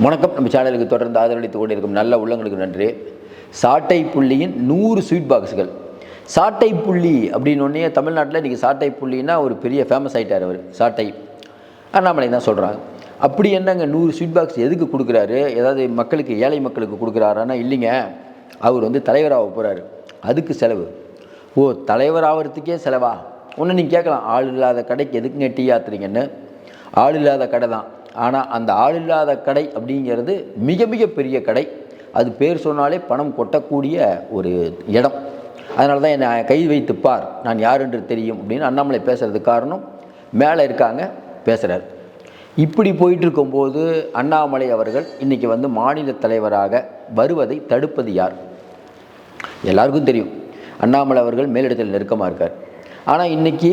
வணக்கம். நம்ம சேனலுக்கு தொடர்ந்து ஆதரவளித்து கொண்டிருக்கும் நல்ல உள்ளங்களுக்கு நன்றி. சாட்டை புள்ளியின் நூறு ஸ்வீட் பாக்ஸுகள் சாட்டை புள்ளி அப்படின்னு தமிழ்நாட்டில் இன்றைக்கி சாட்டை புள்ளின்னா ஒரு பெரிய ஃபேமஸ் ஆகிட்டார் அவர் சாட்டை. அண்ணாமலை தான் சொல்கிறாங்க அப்படி என்னங்க நூறு ஸ்வீட் பாக்ஸ் எதுக்கு கொடுக்குறாரு? ஏதாவது மக்களுக்கு ஏழை மக்களுக்கு கொடுக்குறாருன்னா இல்லைங்க. அவர் வந்து தலைவராக போகிறாரு அதுக்கு செலவு. ஓ தலைவர் ஆகிறதுக்கே செலவா? ஒன்று நீங்கள் கேட்கலாம். ஆள் இல்லாத கடைக்கு எதுக்குங்க டீ ஆத்துறீங்கன்னு? ஆள் இல்லாத கடை தான். ஆனால் அந்த ஆள் இல்லாத கடை அப்படிங்கிறது மிக மிக பெரிய கடை. அது பேர் சொன்னாலே பணம் கொட்டக்கூடிய ஒரு இடம். அதனால தான் என்னை கை வைத்து பார் நான் யார் என்று தெரியும் அப்படின்னு அண்ணாமலை பேசுறதுக்கு காரணம் மேலே இருக்காங்க பேசுகிறார் இப்படி போயிட்டு இருக்கும்போது அண்ணாமலை அவர்கள் இன்றைக்கி வந்து மாநில தலைவராக வருவதை தடுப்பது யார்? எல்லாருக்கும் தெரியும். அண்ணாமலை அவர்கள் மேலிடத்தில் நெருக்கமாக இருக்கார். ஆனால் இன்றைக்கி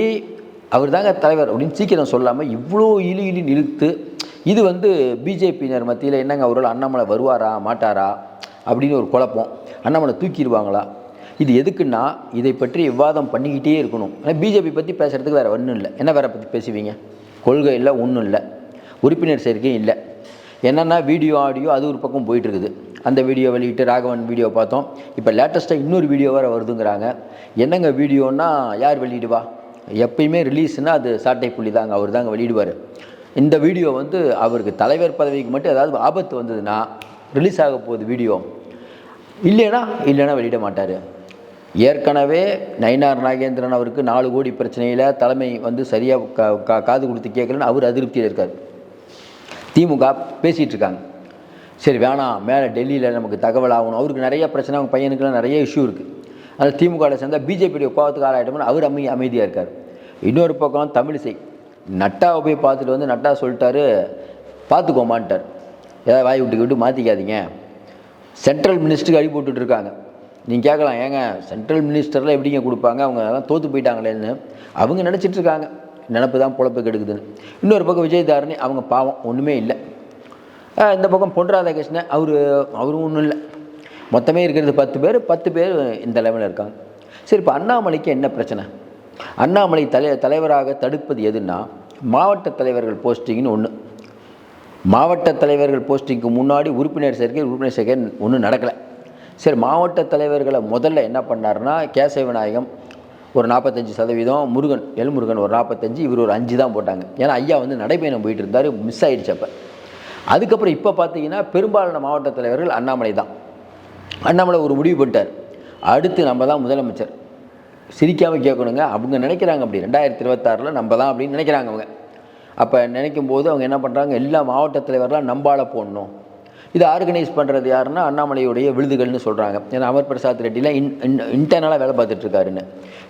அவர் தாங்க தலைவர் அப்படின்னு சீக்கிரம் சொல்லாமல் இவ்வளோ இழு இழி நிறுத்து இது வந்து பிஜேபியினர் மத்தியில் என்னங்க அவர்கள் அண்ணாமலை வருவாரா மாட்டாரா அப்படின்னு ஒரு குழப்பம். அண்ணாமலை தூக்கிடுவாங்களா? இது எதுக்குன்னா இதை பற்றி விவாதம் பண்ணிக்கிட்டே இருக்கணும். ஆனால் பிஜேபி பற்றி பேசுகிறதுக்கு வேறு ஒன்றும் இல்லை. என்ன வேறு பற்றி பேசுவீங்க? கொள்கை இல்லை ஒன்றும் இல்லை. உறுப்பினர் சேர்க்கையும் இல்லை. என்னென்னா வீடியோ ஆடியோ அது ஒரு பக்கம் போயிட்டு இருக்குது அந்த வீடியோ வெளியிட்டு ராகவன் வீடியோ பார்த்தோம். இப்போ லேட்டஸ்ட்டாக இன்னொரு வீடியோ வேறு வருதுங்கிறாங்க. என்னங்க வீடியோன்னா யார் வெளியிடுவா? எப்பயுமே ரிலீஸ்னால் அது சாட்டை புள்ளி தாங்க அவர் தாங்க வெளியிடுவார். இந்த வீடியோ வந்து அவருக்கு தலைவர் பதவிக்கு மட்டும் ஏதாவது ஆபத்து வந்ததுன்னா ரிலீஸ் ஆக போகுது வீடியோ. இல்லைன்னா இல்லைன்னா வெளியிட மாட்டார். ஏற்கனவே நயினார் நாகேந்திரன் அவருக்கு நாலு கோடி பிரச்சனையில் தலைமை வந்து சரியாக கா காது கொடுத்து கேட்கலன்னு அவர் அதிருப்தியில் இருக்கார். திமுக பேசிகிட்டு இருக்காங்க. சரி வேணாம் மேலே டெல்லியில் நமக்கு தகவல் ஆகணும். அவருக்கு நிறைய பிரச்சனை அவங்க பையனுக்குலாம் நிறைய இஷ்யூ இருக்குது அதில் திமுகவில் சேர்ந்தால் பிஜேபியுடைய கோவத்துக்கு ஆளாயிட்டோம்னு அவர் அமை அமைதியாக இருக்கார். இன்னொரு பக்கம் தமிழிசை. நட்டாவை போய் பார்த்துட்டு வந்து நட்டா சொல்லிட்டாரு பார்த்துக்கோமான்ட்டார். ஏதாவது வாய் விட்டு விட்டு மாற்றிக்காதீங்க சென்ட்ரல் மினிஸ்டருக்கு அடி போட்டுட்ருக்காங்க நீங்கள் கேட்கலாம் ஏங்க சென்ட்ரல் மினிஸ்டர்லாம் எப்படிங்க கொடுப்பாங்க? அவங்க எல்லாம் தோற்று போயிட்டாங்களேன்னு. அவங்க நினச்சிட்டு இருக்காங்க. நினப்பு தான் பொழப்பு கெடுக்குதுன்னு. இன்னொரு பக்கம் விஜயதாரணி அவங்க பாவம் ஒன்றுமே இல்லை. இந்த பக்கம் பொன் ராதாகிருஷ்ணன் அவர் அவரும் ஒன்றும் இல்லை. மொத்தமே இருக்கிறது பத்து பேர் பத்து பேர் இந்த லெவலில் இருக்காங்க. சரி இப்போ அண்ணாமலைக்கு என்ன பிரச்சனை? அண்ணாமலை தலை தலைவராக தடுப்பது எதுன்னா மாவட்ட தலைவர்கள் போஸ்டிங்னு ஒன்று மாவட்ட தலைவர்கள் போஸ்டிங்க்கு முன்னாடி உறுப்பினர் சேர்க்கை உறுப்பினர் சேர்க்கை ஒன்றும் நடக்கலை. சரி மாவட்ட தலைவர்களை முதல்ல என்ன பண்ணாருன்னா கேசவ விநாயகம் ஒரு நாற்பத்தஞ்சு சதவீதம் முருகன் எல்முருகன் ஒரு நாற்பத்தஞ்சு இவர் ஒரு அஞ்சு தான் போட்டாங்க. ஏன்னா ஐயா வந்து நடைபயணம் போயிட்டு இருந்தார் மிஸ் ஆகிடுச்சு அப்போ. அதுக்கப்புறம் இப்போ பார்த்தீங்கன்னா பெரும்பாலான மாவட்ட தலைவர்கள் அண்ணாமலை தான். அண்ணாமலை ஒரு முடிவு பண்ணிட்டார். அடுத்து நம்ம தான் முதலமைச்சர். சிரிக்காமல் கேட்கணுங்க. அவங்க நினைக்கிறாங்க அப்படி. ரெண்டாயிரத்தி இருபத்தாறில் நம்ம தான் அப்படின்னு நினைக்கிறாங்க அவங்க. அப்போ நினைக்கும் போது அவங்க என்ன பண்ணுறாங்க எல்லா மாவட்ட தலைவரெலாம் நம்பால் போடணும். இதை ஆர்கனைஸ் பண்ணுறது யாருன்னா அண்ணாமலையுடைய விழுதுகள்னு சொல்கிறாங்க ஏன்னா அமர் பிரசாத் ரெட்டிலாம் இன் இன்டர்னலாக வேலை பார்த்துட்ருக்காருன்னு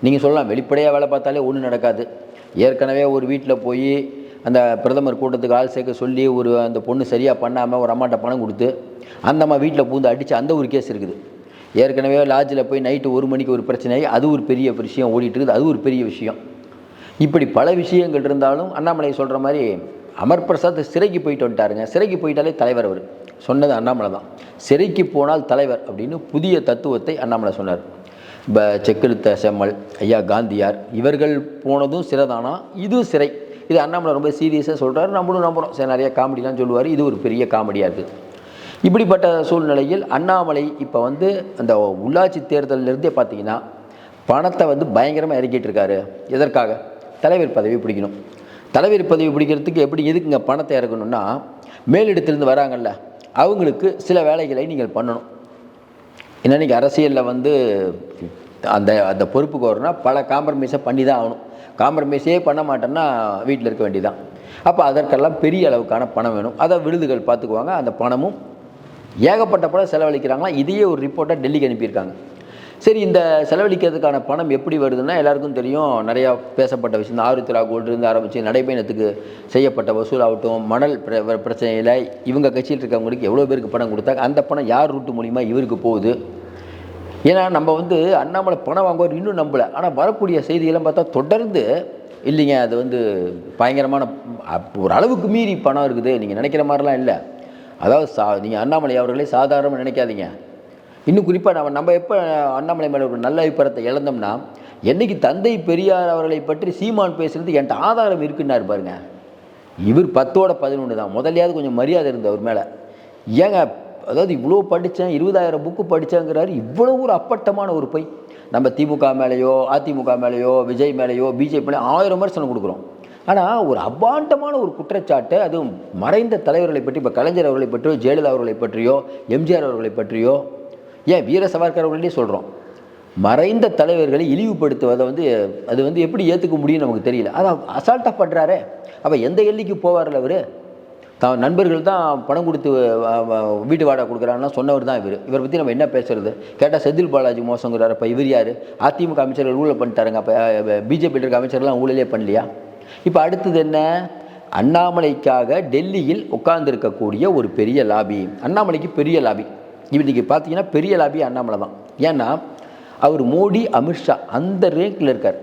நீங்கள் சொல்லலாம் வெளிப்படையாக வேலை பார்த்தாலே ஒன்றும் நடக்காது. ஏற்கனவே ஒரு வீட்டில் போய் அந்த பிரதமர் கூட்டத்துக்கு ஆள் சேர்க்க சொல்லி ஒரு அந்த பொண்ணு சரியாக பண்ணாமல் ஒரு அம்மாட்ட பணம் கொடுத்து அந்த அம்மா வீட்டில் பூந்து அடித்து அந்த ஒரு கேஸ் இருக்குது. ஏற்கனவே லாட்ஜில் போய் நைட்டு ஒரு மணிக்கு ஒரு பிரச்சனை அது ஒரு பெரிய விஷயம் ஓடிட்டுருக்குது அது ஒரு பெரிய விஷயம். இப்படி பல விஷயங்கள் இருந்தாலும் அண்ணாமலை சொல்கிற மாதிரி அமர் பிரசாத் சிறைக்கு போயிட்டு வந்துட்டாருங்க. சிறைக்கு போயிட்டாலே தலைவர் அவர். சொன்னது அண்ணாமலை தான். சிறைக்கு போனால் தலைவர் அப்படின்னு புதிய தத்துவத்தை அண்ணாமலை சொன்னார். இப்போ செக்கெழுத்த செம்மல் ஐயா காந்தியார் இவர்கள் போனதும் சிறைதானா? இதுவும் சிறை. இது அண்ணாமலை ரொம்ப சீரியஸாக சொல்கிறாரு நம்மளும் நம்புகிறோம் சரி நிறைய காமெடிலாம் சொல்லுவார். இது ஒரு பெரிய காமெடியாக இருக்குது. இப்படிப்பட்ட சூழ்நிலையில் அண்ணாமலை இப்போ வந்து அந்த உள்ளாட்சி தேர்தலிருந்தே பார்த்தீங்கன்னா பணத்தை வந்து பயங்கரமாக இறக்கிட்டு இருக்காரு. எதற்காக? தலைவர் பதவி பிடிக்கணும். தலைவர் பதவி பிடிக்கிறதுக்கு எப்படி எதுக்குங்க பணத்தை இறக்கணும்னா மேலிடத்திலிருந்து வராங்கல்ல அவங்களுக்கு சில வேலைகளை நீங்கள் பண்ணணும். ஏன்னா நீங்கள் அரசியலில் வந்து அந்த அந்த பொறுப்புக்கு வரணும்னா பல காம்ப்ரமைஸை பண்ணி தான் ஆகணும். காம்ப்ரமைஸே பண்ண மாட்டேன்னா வீட்டில் இருக்க வேண்டியதான் அப்போ அதற்கெல்லாம் பெரிய அளவுக்கான பணம் வேணும். அதை விருதுகள் பார்த்துக்குவாங்க. அந்த பணமும் ஏகப்பட்ட பணம் செலவழிக்கிறாங்களா? இதையே ஒரு ரிப்போர்ட்டாக டெல்லிக்கு அனுப்பியிருக்காங்க. சரி இந்த செலவழிக்கிறதுக்கான பணம் எப்படி வருதுன்னா எல்லாருக்கும் தெரியும். நிறையா பேசப்பட்ட விஷயம் ஆருத்ரா கோல்டு ஆரம்பித்து நடைபயணத்துக்கு செய்யப்பட்ட வசூல் ஆகட்டும் மணல் பிர- பிரச்சனையில் இவங்க கட்சியில் இருக்கவங்களுக்கு எவ்வளோ பேருக்கு பணம் கொடுத்தாங்க அந்த பணம் யார் ரூட்டு மூலிமா இவருக்கு போகுது? ஏன்னா நம்ம வந்து அண்ணாமலை பணம் வாங்குவார் இன்னும் நம்பலை. ஆனால் வரக்கூடிய செய்தியெல்லாம் பார்த்தா தொடர்ந்து இல்லைங்க அது வந்து பயங்கரமான ஒரு அளவுக்கு மீறி பணம் இருக்குது. நீங்கள் நினைக்கிற மாதிரிலாம் இல்லை. அதாவது சா நீங்கள் அண்ணாமலை அவர்களே சாதாரணமாக நினைக்காதீங்க. இன்னும் குறிப்பாக நம்ம நம்ம எப்போ அண்ணாமலை மேலே ஒரு நல்ல அபிப்பிராயத்தை இழந்தோம்னா என்னைக்கு தந்தை பெரியார் அவர்களை பற்றி சீமான் பேசுகிறது என்கிட்ட ஆதாரம் இருக்குன்னாரு பாருங்க. இவர் பத்தோட பதினொன்று தான். முதல்லையாவது கொஞ்சம் மரியாதை இருந்தது அவர் மேலே. ஏங்க அதாவது இவ்வளோ படித்தேன் இருபதாயிரம் புக்கு படித்தேங்கிறாரு இவ்வளோ ஒரு அப்பட்டமான ஒரு பொய். நம்ம திமுக மேலேயோ அதிமுக மேலேயோ விஜய் மேலேயோ பிஜேபி மேலேயோ ஆயிரம் விமர்சனம் கொடுக்குறோம். ஆனால் ஒரு அபாண்டமான ஒரு குற்றச்சாட்டு அதுவும் மறைந்த தலைவர்களை பற்றி இப்போ கலைஞர் அவர்களை பற்றியோ ஜெயலலிதா அவர்களை பற்றியோ எம்ஜிஆர் அவர்களை பற்றியோ ஏன் வீர சவர்கர் அவர்களே சொல்கிறோம் மறைந்த தலைவர்களை இழிவுபடுத்துவதை வந்து அது வந்து எப்படி ஏற்றுக்க முடியும்னு நமக்கு தெரியல. அதான் அசால்ட்டாக பண்ணுறாரே அப்போ எந்த எல்லைக்கு போவார்ல அவர்? தான் நண்பர்கள் தான் பணம் கொடுத்து வீட்டு வாடகை கொடுக்குறாங்கன்னா சொன்னவர் தான் இவர். இவரை பற்றி நம்ம என்ன பேசுறது? கேட்டால் செந்தில் பாலாஜி மோசங்கிறார். அப்போ இவர் யார்? அதிமுக அமைச்சர்கள் ஊழல் பண்ணிட்டாருங்க. அப்போ பிஜேபியில் இருக்க அமைச்சர்லாம் ஊழலே பண்ணலையா? இப்போ அடுத்தது என்ன? அண்ணாமலைக்காக டெல்லியில் உட்கார்ந்துருக்கக்கூடிய ஒரு பெரிய லாபி. அண்ணாமலைக்கு பெரிய லாபி. இன்றைக்கி பார்த்தீங்கன்னா பெரிய லாபி அண்ணாமலை தான். ஏன்னா அவர் மோடி அமித்ஷா அந்த ரேங்கில் இருக்கார்.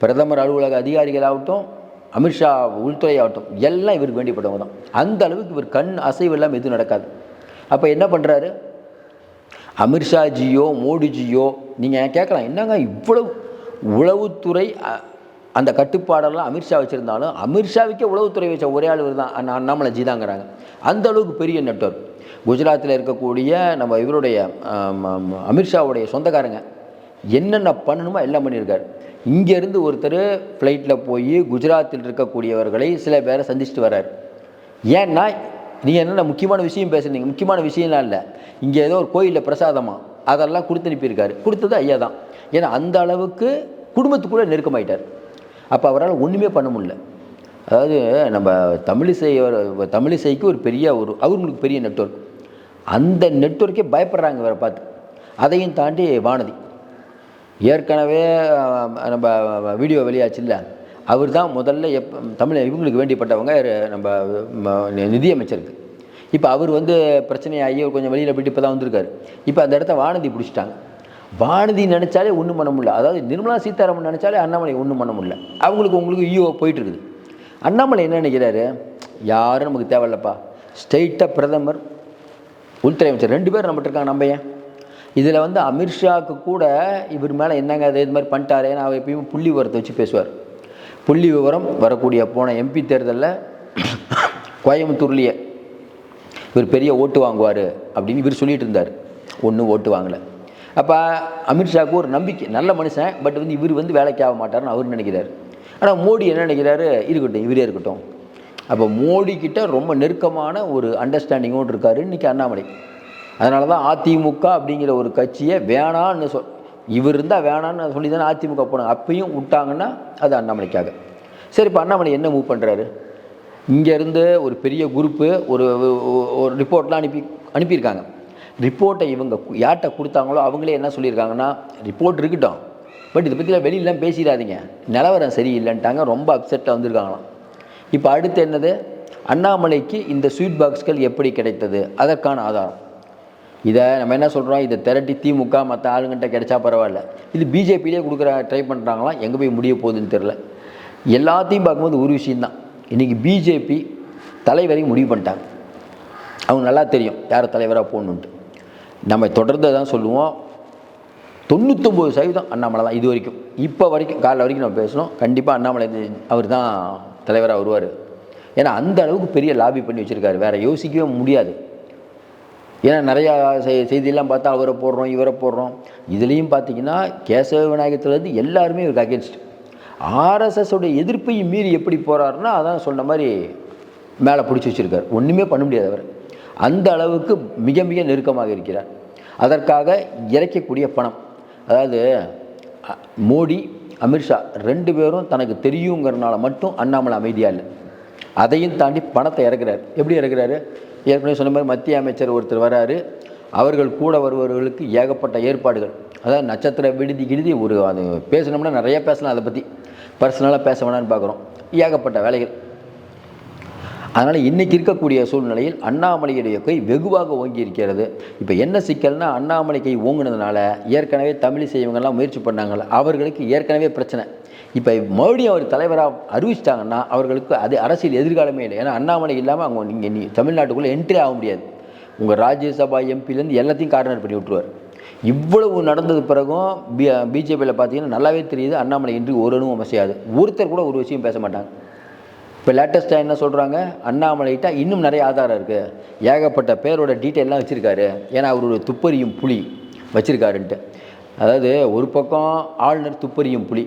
பிரதமர் அலுவலக அதிகாரிகளாகட்டும் அமித்ஷா உள்துறை ஆகட்டும் எல்லாம் இவருக்கு வேண்டியப்பட்டவங்க தான். அந்த அளவுக்கு இவர் கண் அசைவு எல்லாம் எதுவும் நடக்காது. அப்போ என்ன பண்ணுறாரு அமித்ஷாஜியோ மோடிஜியோ நீங்கள் கேட்கலாம் என்னங்க இவ்வளவு உளவுத்துறை அந்த கட்டுப்பாடெல்லாம் அமித்ஷா வச்சுருந்தாலும் அமித்ஷாவுக்கே உளவுத்துறை வச்ச ஒரே ஆள் தான் அண்ணாமலை ஜிதாங்கிறாங்க. அந்த அளவுக்கு பெரிய நெட்வொர்க் குஜராத்தில் இருக்கக்கூடிய நம்ம இவருடைய அமித்ஷாவுடைய சொந்தக்காரங்க என்னென்ன பண்ணணுமோ எல்லாம் பண்ணியிருக்காரு. இங்கேருந்து ஒருத்தர் ஃப்ளைட்டில் போய் குஜராத்தில் இருக்கக்கூடியவர்களை சில பேரை சந்திச்சுட்டு வர்றார். ஏன்னா நீங்கள் என்னென்ன முக்கியமான விஷயம் பேசுனீங்க? முக்கியமான விஷயம்லாம் இல்லை. இங்கே ஏதோ ஒரு கோயிலில் பிரசாதமாக அதெல்லாம் கொடுத்து அனுப்பியிருக்காரு. கொடுத்தது ஐயா தான். ஏன்னா அந்த அளவுக்கு குடும்பத்துக்குள்ளே நெருக்கமாயிட்டார். அப்போ அவரால் ஒன்றுமே பண்ண முடியல. அதாவது நம்ம தமிழிசை தமிழிசைக்கு ஒரு பெரிய ஒரு அவங்களுக்கு பெரிய நெட்வொர்க் அந்த நெட்வொர்க்கே பயப்படுறாங்க வேறு பார்த்து. அதையும் தாண்டி வானதி. ஏற்கனவே நம்ம வீடியோ வெளியாச்சு இல்லை அவர் தான் முதல்ல எப் தமிழ் இவங்களுக்கு வேண்டிப்பட்டவங்க நம்ம ம- நிதியமைச்சருக்கு. இப்போ அவர் வந்து பிரச்சனையாகி கொஞ்சம் வெளியில் போயிட்டு இப்போ தான் வந்திருக்காரு. இப்போ அந்த இடத்த வானதி பிடிச்சிட்டாங்க. வானதி நினச்சாலே ஒன்றும் பண்ண முடியல. அதாவது நிர்மலா சீதாராமன் நினச்சாலே அண்ணாமலை ஒன்றும் பண்ண முடியல. அவங்களுக்கு உங்களுக்கு ஈயோ போயிட்டு இருக்குது அண்ணாமலை என்ன நினைக்கிறாரு? யாரும் நமக்கு தேவையில்லப்பா. ஸ்ட்ரெயிட்டாக பிரதமர் உள்துறை அமைச்சர் ரெண்டு பேர் நம்மகிட்ட இருக்காங்க நம்ம ஏன்? இதில் வந்து அமித்ஷாவுக்கு கூட இவர் மேலே என்னங்க அது இது மாதிரி பண்ணிட்டாரு நான் அவர் எப்பயுமே புள்ளி விவரத்தை வச்சு பேசுவார். புள்ளி விவரம் வரக்கூடிய போன எம்பி தேர்தலில் கோயம்புத்தூர்லேயே இவர் பெரிய ஓட்டு வாங்குவார் அப்படின்னு இவர் சொல்லிட்டு இருந்தார். ஒன்றும் ஓட்டு வாங்கலை. அப்போ அமித்ஷாவுக்கு ஒரு நம்பிக்கை நல்ல மனுஷன் பட் வந்து இவர் வந்து வேலைக்கு ஆக மாட்டார்னு அவர் நினைக்கிறார். ஆனால் மோடி என்ன நினைக்கிறாரு? இருக்கட்டும் இவரே இருக்கட்டும். அப்போ மோடி கிட்ட ரொம்ப நெருக்கமான ஒரு அண்டர்ஸ்டாண்டிங்கோடு இருக்காரு இன்றைக்கி அண்ணாமலை. அதனால தான் அதிமுக அப்படிங்கிற ஒரு கட்சியை வேணான்னு சொல் இவர் இருந்தால் வேணான்னு சொல்லி தானே அதிமுக போனாங்க. அப்பயும் விட்டாங்கன்னா அது அண்ணாமலைக்காக. சரி இப்போ அண்ணாமலை என்ன மூவ் பண்ணுறாரு இங்கேருந்து ஒரு பெரிய குரூப்பு ஒரு- ஒரு ரிப்போர்ட்லாம் அனுப்பி அனுப்பியிருக்காங்க. ரிப்போர்ட்டை இவங்க யார்கிட்ட கொடுத்தாங்களோ அவங்களே என்ன சொல்லியிருக்காங்கன்னா ரிப்போர்ட் இருக்கட்டும். பட் இதை பற்றிலாம் வெளியிலாம் பேசிடாதீங்க. நிலவரம் சரியில்லைன்ட்டாங்க. ரொம்ப அப்செட்டாக வந்திருக்காங்களாம். இப்போ அடுத்து என்னது? அண்ணாமலைக்கு இந்த ஸ்வீட் பாக்ஸ்கள் எப்படி கிடைத்தது? அதற்கான ஆதாரம். இதை நம்ம என்ன சொல்கிறோம் இதை திரட்டி திமுக மற்ற ஆளுங்கிட்ட கிடைச்சா பரவாயில்ல. இது பிஜேபியிலே கொடுக்குற ட்ரை பண்ணுறாங்களாம் எங்கே போய் முடிய போகுதுன்னு தெரில எல்லாத்தையும் பார்க்கும்போது ஒரு விஷயந்தான் இன்றைக்கி பிஜேபி தலைவரையும் முடிவு பண்ணிட்டாங்க. அவங்க நல்லா தெரியும் யார் தலைவராக போகணுன்ட்டு. நம்ம தொடர்ந்து தான் சொல்லுவோம். தொண்ணூத்தொம்பது சதவீதம் அண்ணாமலை தான் இது வரைக்கும். இப்போ வரைக்கும் காலைல வரைக்கும் நம்ம பேசணும். கண்டிப்பாக அண்ணாமலை அவர் தான் தலைவராக வருவார். ஏன்னா அந்த அளவுக்கு பெரிய லாபி பண்ணி வச்சுருக்காரு. வேறு யோசிக்கவே முடியாது. ஏன்னா நிறையா செய்தியெல்லாம் பார்த்தா அவரை போடுறோம் இவரை போடுறோம். இதுலேயும் பார்த்தீங்கன்னா கேசவ விநாயகத்துலேருந்து எல்லாருமே இவருக்கு அகேன்ஸ்ட் ஆர்எஸ்எஸோடைய எதிர்ப்பையும் மீறி எப்படி போகிறாருன்னா அதான் சொன்ன மாதிரி மேலே பிடிச்சி வச்சுருக்கார். ஒன்றுமே பண்ண முடியாது அவர். அந்த அளவுக்கு மிக மிக நெருக்கமாக இருக்கிறார். அதற்காக இறைக்கக்கூடிய பணம். அதாவது மோடி அமித்ஷா ரெண்டு பேரும் தனக்கு தெரியுங்கிறனால மட்டும் அண்ணாமலை அமைதியாக இல்லை. அதையும் தாண்டி பணத்தை இறக்குறாரு. எப்படி இறக்குறாரு? ஏற்கனவே சொன்ன மாதிரி மத்திய அமைச்சர் ஒருத்தர் வராரு. அவர்கள் கூட வருபவர்களுக்கு ஏகப்பட்ட ஏற்பாடுகள். அதாவது நட்சத்திர விடுதி கிடுதி ஒரு அது பேசணும்னா நிறைய பேசலாம். அதை பற்றி பர்சனலாக பேச வேணான்னு பார்க்குறோம். ஏகப்பட்ட வேலைகள். அதனால் இன்றைக்கி இருக்கக்கூடிய சூழ்நிலையில் அண்ணாமலையுடைய கை வெகுவாக ஓங்கி இருக்கிறது இப்போ என்ன சிக்கல்னா அண்ணாமலை கை ஓங்கினதுனால ஏற்கனவே தமிழிசை இவங்கெல்லாம் முயற்சி பண்ணாங்கல்ல அவர்களுக்கு ஏற்கனவே பிரச்சனை. இப்போ மறுபடியும் அவர் தலைவராக அறிவிச்சிட்டாங்கன்னா அவர்களுக்கு அது அரசியல் எதிர்காலமே இல்லை. ஏன்னா அண்ணாமலை இல்லாமல் அவங்க நீங்கள் நீ தமிழ்நாட்டுக்குள்ளே என்ட்ரி ஆக முடியாது. உங்கள் ராஜ்யசபா எம்பிலேருந்து எல்லாத்தையும் கார்னர் பண்ணி விட்டுருவார். இவ்வளவு நடந்தது பிறகும் பி பிஜேபியில் பார்த்தீங்கன்னா நல்லாவே தெரியுது அண்ணாமலை இன்றி ஒரு அணுவும் அசையாது ஒருத்தர் கூட ஒரு விஷயம் பேச மாட்டாங்க. இப்போ லேட்டஸ்ட்டாக என்ன சொல்கிறாங்க அண்ணாமலைகிட்ட இன்னும் நிறைய ஆதாரம் இருக்குது ஏகப்பட்ட பேரோட டீட்டெயிலாம் வச்சுருக்காரு. ஏன்னா அவர் துப்பறியும் புலி வச்சுருக்காருன்ட்டு. அதாவது ஒரு பக்கம் ஆளுநர் துப்பறியும் புலி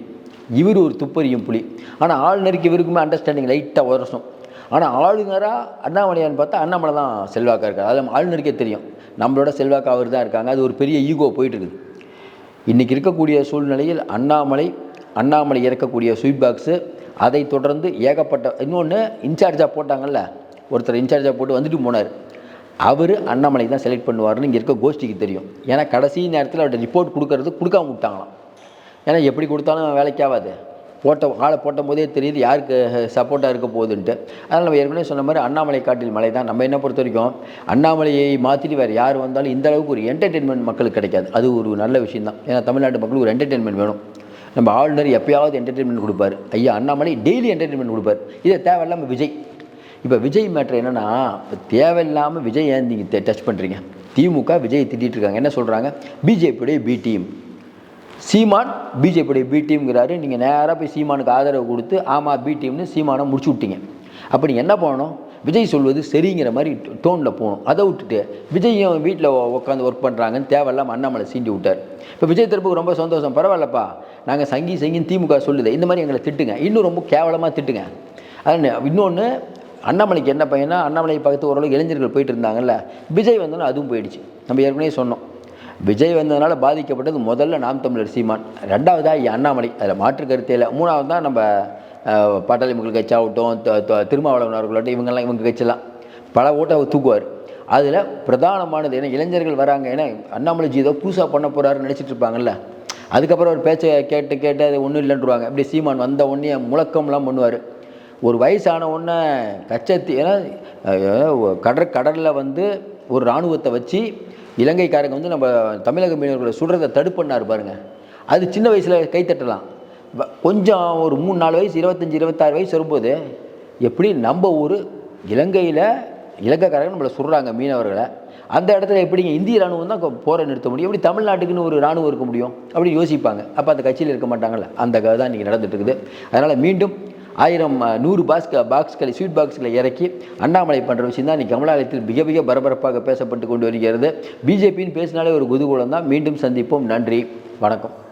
இவர் ஒரு துப்பறியும் புலி. ஆனால் ஆளுநருக்கு இவருக்குமே அண்டர்ஸ்டாண்டிங் லைட்டாக உரசும் ஆனால் ஆளுநராக அண்ணாமலையான்னு பார்த்தா அண்ணாமலை தான் செல்வாக்காக இருக்கார். அது ஆளுநருக்கே தெரியும். நம்மளோட செல்வாக்கு அவர் தான் இருக்காங்க. அது ஒரு பெரிய ஈகோ போயிட்டு இருக்குது இன்றைக்கி இருக்கக்கூடிய சூழ்நிலையில் அண்ணாமலை அண்ணாமலை இறக்கக்கூடிய ஸ்வீட் பாக்ஸு அதை தொடர்ந்து ஏகப்பட்ட இன்னொன்று இன்சார்ஜாக போட்டாங்கல்ல ஒருத்தர் இன்சார்ஜாக போட்டு வந்துட்டு போனார். அவர் அண்ணாமலை தான் செலக்ட் பண்ணுவார்னு இங்கே இருக்க கோஷ்டிக்கு தெரியும். ஏன்னா கடைசி நேரத்தில் அவர்கிட்ட ரிப்போர்ட் கொடுக்கறது கொடுக்காம விட்டாங்களாம். ஏன்னா எப்படி கொடுத்தாலும் வேலைக்கு ஆகாது. போட்ட ஆளை போட்ட போதே தெரியுது யாருக்கு சப்போர்ட்டாக இருக்க போகுதுன்ட்டு. அதனால் நம்ம ஏற்கனவே சொன்ன மாதிரி அண்ணாமலை காட்டில் மலை தான். நம்ம என்ன பொறுத்த வரைக்கும் அண்ணாமலையை மாற்றிட்டு வேறு யார் வந்தாலும் இந்த அளவுக்கு ஒரு என்டர்டெயின்மெண்ட் மக்களுக்கு கிடைக்காது. அது ஒரு நல்ல விஷயம் தான் ஏன்னா தமிழ்நாட்டு மக்களுக்கு ஒரு என்டர்டெயின்மெண்ட் வேணும். நம்ம ஆளுநர் எப்பயாவது என்டர்டெயின்மெண்ட் கொடுப்பார். ஐயா அண்ணாமலை டெய்லி என்டர்டெயின்மெண்ட் கொடுப்பாரு. இதை தேவையில்லாமல் விஜய். இப்போ விஜய் மேட்ரு என்னென்னா இப்போ தேவையில்லாமல் விஜய் ஏன் நீங்கள் டச் பண்ணுறீங்க திமுக விஜய் திட்டிகிட்டு இருக்காங்க. என்ன சொல்கிறாங்க பிஜேபியுடைய பி டீம் சீமான் பிஜேபியுடைய பி டீம்ங்கிறாரு நீங்கள் நேராக போய் சீமானுக்கு ஆதரவு கொடுத்து ஆமாம் பி டீம்னு சீமானை முடிச்சு விட்டீங்க. அப்போ நீங்கள் என்ன பண்ணணும்? விஜய் சொல்வது சரிங்கிற மாதிரி டோனில் போகணும். அதை விட்டுட்டு விஜயும் வீட்டில் உட்காந்து ஒர்க் பண்ணுறாங்கன்னு தேவையில்லாமல் அண்ணாமலை சீண்டி விட்டார். இப்போ விஜய் தரப்புக்கு ரொம்ப சந்தோஷம். பரவாயில்லப்பா. நாங்கள் சங்கி சங்கின்னு திமுக சொல்லுது. இந்த மாதிரி எங்களை திட்டுங்க. இன்னும் ரொம்ப கேவலமாக திட்டுங்க. அது இன்னொன்று அண்ணாமலைக்கு என்ன பையனா அண்ணாமலை பக்கத்து ஓரளவுக்கு இளைஞர்கள் போயிட்டு இருந்தாங்கல்ல விஜய் வந்தோன்னா அதுவும் போயிடுச்சு. நம்ம ஏற்கனவே சொன்னோம். விஜய் வந்ததுனால பாதிக்கப்பட்டது முதல்ல நாம் தமிழர் சீமான். ரெண்டாவதாக அண்ணாமலை. அதில் மாற்று கருத்தே இல்லை. மூணாவது தான் நம்ம பாட்டாளி மக்கள் கட்சியாகட்டும் திருமாவளவன் அவர்களாகட்டும் இவங்கெல்லாம் இவங்க கட்சிலாம் பல ஓட்டை அவர் தூக்குவார். அதில் பிரதானமானது ஏன்னா இளைஞர்கள் வராங்க ஏன்னா அண்ணாமலைஜி ஏதோ புதுசாக பண்ண போகிறாருன்னு நினச்சிட்டு இருப்பாங்கல்ல. அதுக்கப்புறம் ஒரு பேச்சை கேட்டு கேட்டு அது ஒன்றும் இல்லைன்றுவாங்க. அப்படி சீமான் வந்த உடனே முழக்கம்லாம் பண்ணுவார். ஒரு வயசான உடனே கச்சத்தி ஏன்னா கடற் கடலில் வந்து ஒரு இராணுவத்தை வச்சு இலங்கைக்காரங்க வந்து நம்ம தமிழக மீனவர்களை சுடுறதை தடுப்பண்ணார் பாருங்கள் அது சின்ன வயசில் கைத்தட்டலாம் கொஞ்சம் ஒரு மூணு நாலு வயசு இருபத்தஞ்சி இருபத்தாறு வயசு வரும்போது எப்படி நம்ம ஊர் இலங்கையில் இலங்கைக்காரங்க நம்மளை சுடுறாங்க மீனவர்களை. அந்த இடத்துல எப்படிங்க இந்திய ராணுவம் தான் போரை நிறுத்த முடியும்? எப்படி தமிழ்நாட்டுக்குன்னு ஒரு ராணுவம் இருக்க முடியும்? அப்படி யோசிப்பாங்க. அப்போ அந்த கட்சியில் இருக்க மாட்டாங்கல்ல. அந்த கதை தான் இன்றைக்கி நடந்துட்டு இருக்குது அதனால் மீண்டும் ஆயிரம் நூறு பாக்ஸ் பாக்ஸ்களை ஸ்வீட் பாக்ஸ்களை இறக்கி அண்ணாமலை பண்ணுற விஷயம் தான் இன்றைக்கி கமலாலயத்தில் மிக மிக பரபரப்பாக பேசப்பட்டு கொண்டு வருகிறது. பிஜேபின்னு பேசினாலே ஒரு குதூகூலம் தான். மீண்டும் சந்திப்போம். நன்றி. வணக்கம்.